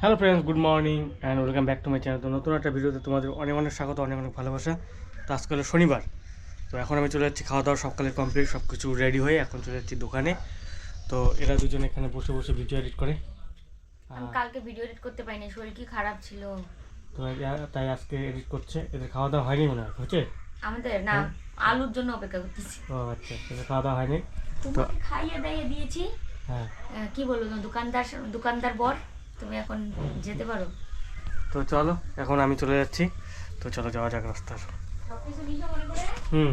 Hello friends good morning and welcome back to my channel তো নতুন একটা ভিডিওতে তোমাদের অনেক অনেক স্বাগত অনেক অনেক ভালোবাসা। তো আজকে হলো শনিবার। তো এখন আমি চলে যাচ্ছি খাওয়া দাওয়া সকালে কমপ্লিট সব কিছু রেডি হয়ে এখন চলে যাচ্ছি দোকানে। তো এরা দুজন এখানে বসে বসে ভিডিও এডিট করে। আমি কালকে ভিডিও এডিট করতে পারিনি শরীর কি খারাপ ছিল? তো তাই আজকে এডিট করছে। এদের খাওয়া দাওয়া হয়নি মনে হয় হচ্ছে? আমাদের না আলুর জন্য অপেক্ষা করতেছি। ও আচ্ছা এদের খাওয়া দাওয়া হয়নি। তো খাইয়ে দাইয়ে দিয়েছি। হ্যাঁ। কি বলব দোকানদার দোকানদার বর? তুমি এখন যেতে পারো? তো চলো এখন আমি চলে যাচ্ছি। তো চলো যাওয়া যাক রাস্তার। হুম।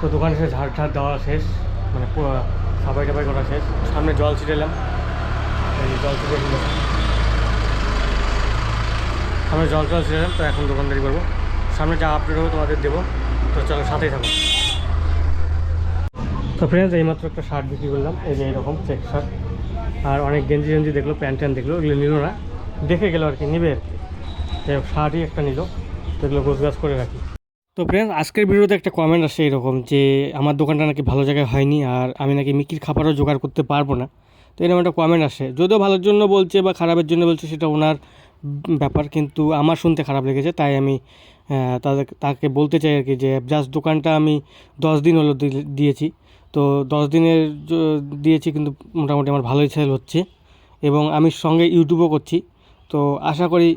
তো দোকানে এসে ঝাড় ঝাড় দেওয়া শেষ মানে সাফাই টাফাই করা শেষ। সামনে জল ছিটালাম। এই জল ছিটে সামনে জল জল ছিটালাম তো এখন দোকানদারি করব। সামনে যা আপডেট হবে তোমাদের দেবো। তো চলো সাথেই থাকো। তো ফ্রেন্ডস এইমাত্র একটা শার্ট বিক্রি করলাম। এই যে এরকম চেক শার্ট আর অনেক গেঞ্জি গেঞ্জি দেখল, প্যান্ট ট্যান্ট দেখল, এগুলো নিল না। দেখে গেলো আর কি, নেবে আর কি। শার্টই একটা নিল, তো এগুলো গোছগাছ করে রাখি। তো ফ্রেন্ডস আজকের ভিডিওতে একটা কমেন্ট আসে এরকম যে, আমার দোকানটা নাকি ভালো জায়গায় হয়নি আর আমি নাকি মিকির খাবারও জোগাড় করতে পারব না। তো এরকম একটা কমেন্ট আসে। যদিও ভালোর জন্য বলছে বা খারাপের জন্য বলছে, সেটা ওনার ব্যাপার, কিন্তু আমার শুনতে খারাপ লেগেছে, তাই আমি তাদের, তাকে বলতে চাই আর কি যে জাস্ট দোকানটা আমি দশ দিন হলো দিয়েছি। তো দশ দিনের দিয়েছি কিন্তু মোটামুটি আমার ভালোই সেল হচ্ছে এবং আমি সঙ্গে ইউটিউবও করছি। তো আশা করি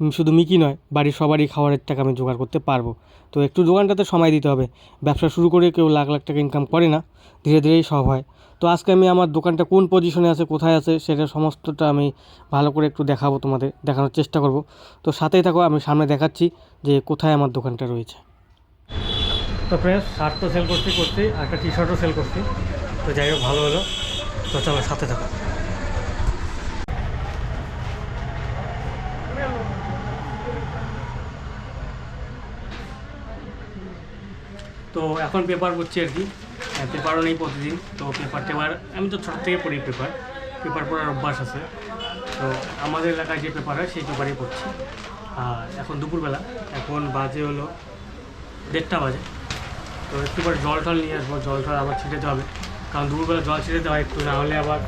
শুধু মিকি নয়, বাড়ির সবারই খাবারের টাকা আমি জোগাড় করতে পারব। তো একটু দোকানটাতে সময় দিতে হবে। ব্যবসা শুরু করে কেউ লাখ লাখ টাকা ইনকাম করে না, ধীরে ধীরেই সব হয়। তো আজকে আমি আমার দোকানটা কোন পজিশনে আছে, কোথায় আছে, সেটা সমস্তটা আমি ভালো করে একটু দেখাবো তোমাদের, দেখানোর চেষ্টা করব। তো সাথেই থাকো, আমি সামনে দেখাচ্ছি যে কোথায় আমার দোকানটা রয়েছে। তো ফ্রেন্ডস শার্ট তো সেল করছি করছি, আর একটা টি শার্টও সেল করছি। তো যাই হোক, ভালো হলো। তো চলো, সাথে থাকো। তো এখন পেপার করছি আর কি। পেপারও নেই প্রতিদিন। তো পেপার টেপার, আমি তো ছোট থেকে পড়ি পেপার পেপার পড়ার অভ্যাস আছে। তো আমাদের এলাকায় যে পেপার হয়, সেই পেপারই পড়ছি। আর এখন দুপুরবেলা, এখন বাজে হলো দেড়টা বাজে। তো একটু পরে জল টল নিয়ে আসব, জল টল আবার ছিটাতে হবে। কারণ দুপুরবেলা জল ছিটাতে হয় একটু, না হলে আবার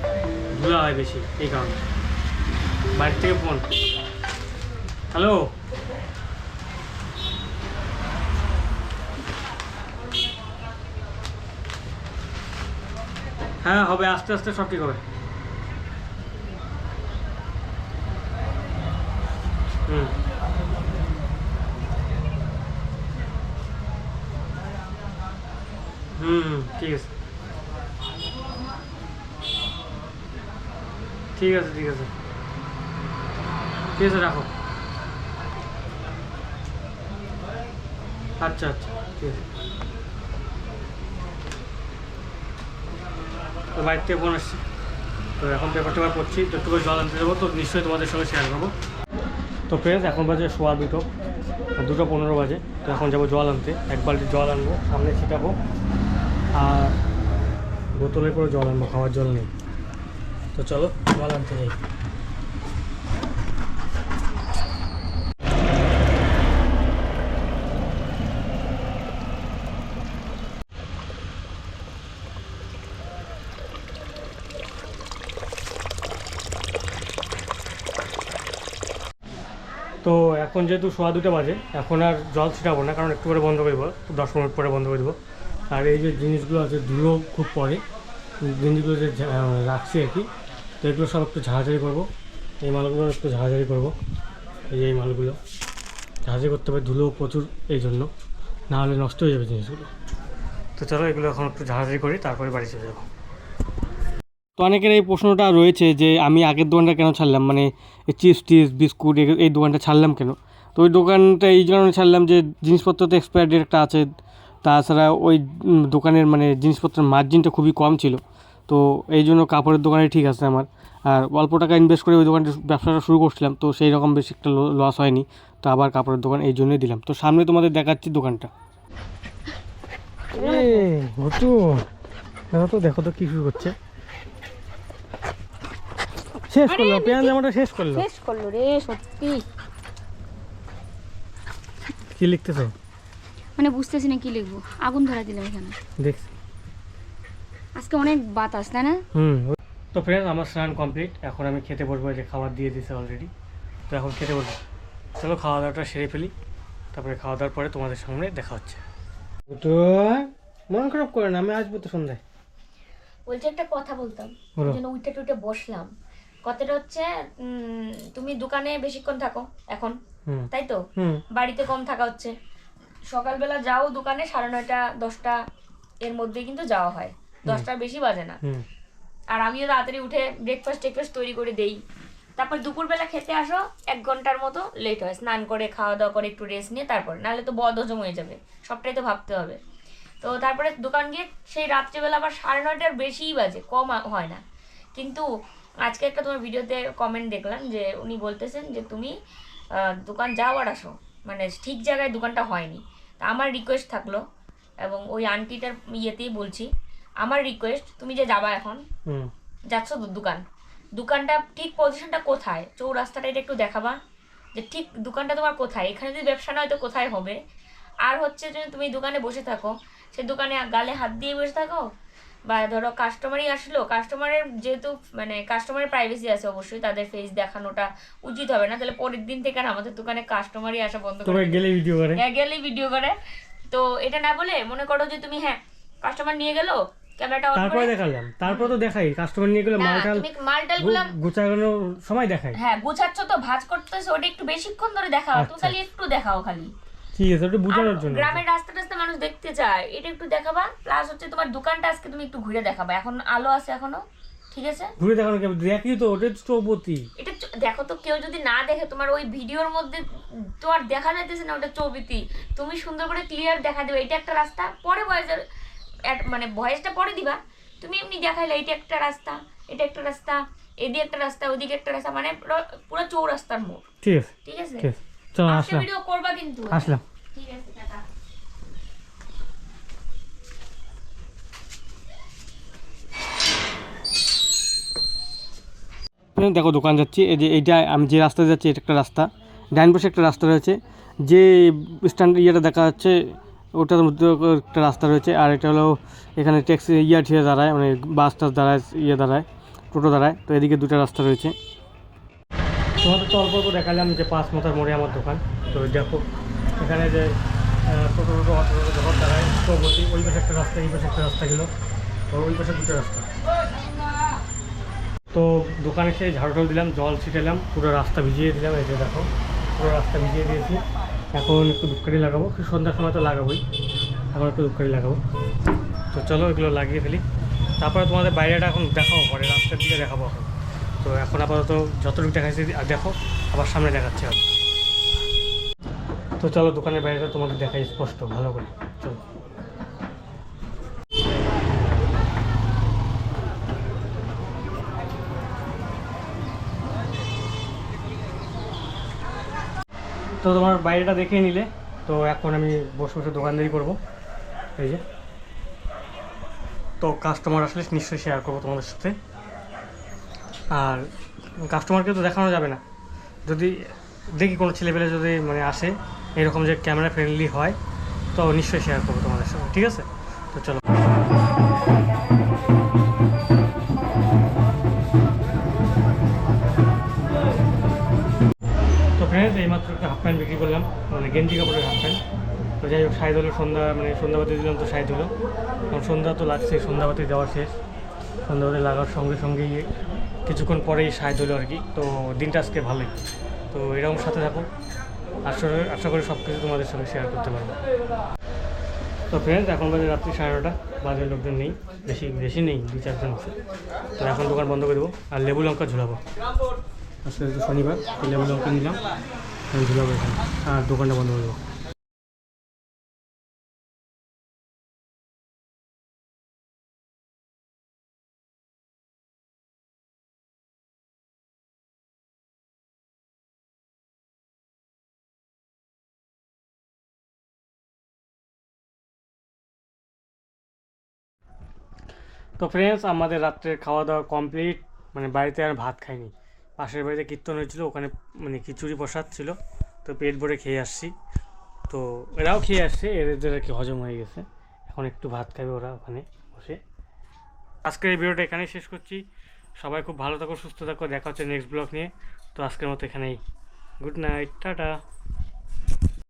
ধুলা হয় বেশি, এই কারণে। বাড়ির থেকে ফোন হ্যালো হ্যাঁ হবে, আস্তে আস্তে সব ঠিক হবে। হুম হুম হুম, ঠিক আছে। ঠিক আছে ঠিক আছে। ঠিক আছে, রাখো। আচ্ছা আচ্ছা ঠিক আছে। তো বাইর থেকে ফোন আসছে। তো এখন পেপার টেপার পড়ছি, তো একটু জল আনতে যাব, তো নিশ্চয়ই তোমাদের সঙ্গে শেয়ার করব। তো ফ্রেন্ডস এখন বাজে সোয়া দুটো দুটো পনেরো বাজে, তো এখন যাব জল আনতে। এক বালতি জল আনব, সামনে ছিটাবো। আর বোতলে করে জল আনব, খাওয়ার জল নেই। তো চলো, জল আনতে যাই। তো এখন যেহেতু সোয়া দুটো বাজে, এখন আর জল ছিটাবো না, কারণ একটু করে বন্ধ করে দেবো দশ মিনিট পরে বন্ধ করে দেবো আর এই যে জিনিসগুলো আছে, ধুলো খুব পরে। জিনিসগুলো যে রাখছি আর কি, তো এগুলো সব একটু ঝাড়াঝাড়ি করব। এই মালগুলো একটু ঝাড়াঝাড়ি করব। এই এই মালগুলো। ঝাড়াঝাড়ি করতে হবে, ধুলো প্রচুর এই জন্য। না হলে নষ্ট হয়ে যাবে জিনিসগুলো। তো চলো এগুলো এখন একটু ঝাড়াঝাড়ি করি, তারপরে বাড়ি চলে যাব। তো অনেকের এই প্রশ্নটা রয়েছে যে, আমি আগের দোকানটা কেন ছাড়লাম? মানে চিপস টিপস, বিস্কুট, এই দোকানটা ছাড়লাম কেন? তো ওই দোকানটা এই কারণে ছাড়লাম যে, জিনিসপত্র তো এক্সপায়ার ডেট একটা আছে। তাছাড়া ওই দোকানের মানে জিনিসপত্রের মার্জিনটা খুবই কম ছিল। তো এই জন্য কাপড়ের দোকানে ঠিক আছে আমার। আর অল্প টাকা ইনভেস্ট করে ওই দোকানটা ব্যবসাটা শুরু করছিলাম তো সেই রকম বেশি একটা লস হয়নি। তো আবার কাপড়ের দোকান এই জন্যই দিলাম। তো সামনে তোমাদের দেখাচ্ছি দোকানটা। দেখো তো দেখো তো কি শুরু করছে। শেষ করল পেঁয়াজ জামাটা শেষ করল। শেষ করল রে সত্যি। কি লিখতেছো? মানে বুঝতেছি না কি লিখব। আগুন ধরা দিলাম এখানে। দেখছি। আজকে অনেক বাতাস তাই না? হুম। তো ফ্রেন্ডস আমার স্নান কমপ্লিট এখন আমি খেতে বসবো এই যে খাবার দিয়ে দিয়েছে অলরেডি তো এখন খেতে বসবো। চলো খাওয়া দাওয়াটা সেরে ফেলি। তারপরে খাওয়া দাওয়ার পরে তোমাদের সামনে দেখা হচ্ছে। তো মন খারাপ করে না আমি আসব তো সন্ধ্যায়। বলছি একটা কথা বলতাম। জন্য উঠে টুটে বসলাম। কথাটা হচ্ছে উম, তুমি দোকানে বেশিক্ষণ থাকো এখন। তাই তো? হুম। বাড়িতে কম থাকা হচ্ছে। সকালবেলা যাও দোকানে সাড়ে নয়টা দশটা এর মধ্যে কিন্তু যাওয়া হয়। দশটার বেশি বাজে না। আর আমিও তাড়াতাড়ি উঠে ব্রেকফাস্ট টেকফাস্ট তৈরি করে দেই। তারপর দুপুরবেলা খেতে আসো এক ঘণ্টার মতো লেট হয়। স্নান করে খাওয়া দাওয়া করে একটু রেস্ট নিয়ে তারপর। নাহলে তো বদ হজম হয়ে যাবে। সবটাই তো ভাবতে হবে। তো তারপরে দোকান গিয়ে সেই রাত্রিবেলা আবার সাড়ে নয়টার বেশিই বাজে কম হয় না। কিন্তু আজকে একটা তোমার ভিডিওতে কমেন্ট দেখলাম যে উনি বলতেছেন যে তুমি দোকান যাও আর আসো। মানে ঠিক জায়গায় দোকানটা হয়নি। তা আমার রিকোয়েস্ট থাকল এবং ওই আন্টিটার ইয়েতেই বলছি আমার রিকোয়েস্ট তুমি যে যাবা এখন যাচ্ছ তো দোকান। দোকানটা ঠিক পজিশনটা কোথায়? চৌরাস্তাটা এটা একটু দেখাবা যে ঠিক দোকানটা তোমার কোথায়? এখানে যদি ব্যবসা নয় তো কোথায় হবে? আর হচ্ছে তুমি দোকানে বসে থাকো সে দোকানে গালে হাত দিয়ে বসে থাকো বা ধরো কাস্টমারই আসলো কাস্টমারের যেহেতু মানে কাস্টমারের প্রাইভেসি আছে অবশ্যই তাদের ফেস দেখানোটা উচিত হবে না। তাহলে পরের দিন থেকে আর আমাদের দোকানে কাস্টমারই আসা বন্ধ করে গেলে ভিডিও করে। হ্যাঁ গেলেই ভিডিও করে। তো এটা না বলে মনে করো যে তুমি হ্যাঁ কাস্টমার নিয়ে গেলো ক্যামেরাটা অন করে দেখালাম। তারপর তো দেখাই কাস্টমার নিয়ে গেলে না মালটাল মালটালগুলা গোছানোর সময় দেখাই। হ্যাঁ গোছাচ্ছ তো ভাজ করতেছো ওটা একটু বেশিক্ষণ ধরে দেখাও। তুমি আচ্ছা। খালি একটু দেখাও খালি। ঠিক আছে ওটা আর বোঝানোর জন্য। গ্রামের রাস্তা টাস্তা মানুষ দেখতে চায়। এটা একটু দেখাবা? প্লাস হচ্ছে তোমার দোকানটা আজকে তুমি একটু ঘুরে দেখাবা। এখন আলো আছে এখনও ঠিক আছে? ঘুরে দেখানো কেমন? দেখি তো ওটা তো চৌপতি। এটা দেখো তো কেউ যদি না দেখে তোমার ওই ভিডিওর মধ্যে তোমার দেখা যাইতেছে না ওটা চৌবিতি তুমি সুন্দর করে ক্লিয়ার দেখা দেবে। এটা একটা রাস্তা পরে ভয়েসের মানে ভয়েসটা পরে দিবা। তুমি এমনি দেখাইলে এটা একটা রাস্তা এটা একটা রাস্তা এদিকে একটা রাস্তা ওদিকে একটা রাস্তা মানে পুরো চৌরাস্তার মোড়। ঠিক আছে? ঠিক আছে। আসলাম। ভিডিও করবা কিন্তু। আসলাম। ঠিক আছে টাটা। দেখো দোকান যাচ্ছি এই যে এইটা আমি যে রাস্তায় যাচ্ছি এটা একটা রাস্তা। ডাইন পাশে একটা রাস্তা রয়েছে। যে স্ট্যান্ড ইয়েটা দেখা যাচ্ছে ওটার মধ্যে একটা রাস্তা রয়েছে আর এটা হলো এখানে ট্যাক্সি ইয়া ঠিয়ে দাঁড়ায় মানে বাস টাস দাঁড়ায় ইয়ে দাঁড়ায় টোটো দাঁড়ায় তো এদিকে দুটো রাস্তা রয়েছে। তোমাদের তো অল্প অল্প দেখালাম যে পাঁচ মাথার মোড়ে আমার দোকান। তো দেখো এখানে যে টোটো টোটো অটো টোটো যখন দাঁড়ায় চৌপতি ওই পাশে একটা রাস্তা, এই পাশে একটা রাস্তা গেলো। তো ওই পাশে দুটো রাস্তা। তো দোকানে এসে ঝাড়ু টাড়ু দিলাম, জল ছিটালাম, পুরো রাস্তা ভিজিয়ে দিলাম, এই যে দেখো, পুরো রাস্তা ভিজিয়ে দিয়েছি। এখন একটু ধূপকাঠি লাগাবো সন্ধ্যার সময় তো লাগাবোই। এখন একটু ধূপকাঠি লাগাবো। তো চলো এগুলো লাগিয়ে ফেলি। তারপরে তোমাদের বাইরেটা এখন দেখাবো, পরে রাস্তার দিকে দেখাবো এখন। তো এখন আপাতত যতটুকু দেখাচ্ছি দেখো, আবার সামনে দেখাচ্ছে আর। তো চলো দোকানের বাইরেটা তোমাদের দেখাই স্পষ্ট, ভালো করে। চলো। তো তোমার বাইরেটা দেখে নিলে, তো এখন আমি বসে বসে দোকানদারি করব। এই যে। তো কাস্টমার আসলে নিশ্চয়ই শেয়ার করব তোমাদের সাথে। আর কাস্টমারকে তো দেখানো যাবে না। যদি দেখি কোনো ছেলেপেলে যদি মানে আসে, এরকম যে ক্যামেরা ফ্রেন্ডলি হয়, তো নিশ্চয়ই শেয়ার করব তোমাদের সাথে ঠিক আছে? তো চলো। তো ফ্রেন্ডস এইমাত্র একটা হাফ প্যান্ট বিক্রি করলাম মানে গেঞ্জি কাপড়ের হাফ প্যান্ট তো যাই হোক সাইজ হলো সন্ধ্যা মানে সন্ধ্যাবাতি দিলাম তো সাইজ হলো। কারণ সন্ধ্যা তো লাগছে সন্ধ্যাবাতি দেওয়া শেষ। সন্ধ্যাবাতি লাগার সঙ্গে সঙ্গেই কিছুক্ষণ পরেই সাইজ হলো আর কি। তো দিনটা আজকে ভালোই। তো এরকম সাথে থাকো। আশা আশা করি সব কিছু তোমাদের সঙ্গে শেয়ার করতে পারব। তো ফ্রেন্ডস এখন বাজে রাত্রি সাড়ে নটা। বাজারের লোকজন নেই। বেশি বেশি নেই দু চারজন আছে। তো এখন দোকান বন্ধ করে দেবো। আর লেবু লঙ্কা ঝুলাবো। আজকে শনিবার লেবু লঙ্কা নিলাম। ঝুলাবো এখানে। আর দোকানটা বন্ধ করে দেবো। তো ফ্রেন্ডস আমাদের রাত্রে খাওয়া দাওয়া কমপ্লিট মানে বাড়িতে আর ভাত খাইনি। পাশের বাড়িতে কীর্তন হয়েছিল, ওখানে মানে খিচুড়ি প্রসাদ ছিল, তো পেট ভরে খেয়ে আসছি। তো এরাও খেয়ে আসছে, এদের আর কি হজম হয়ে গেছে। এখন একটু ভাত খাবে ওরা ওখানে বসে। আজকের এই ভিডিওটা এখানেই শেষ করছি। সবাই খুব ভালো থাকো, সুস্থ থাকো, দেখা হচ্ছে নেক্সট ব্লগ নিয়ে। তো আজকের মতো এখানেই। Good night tata.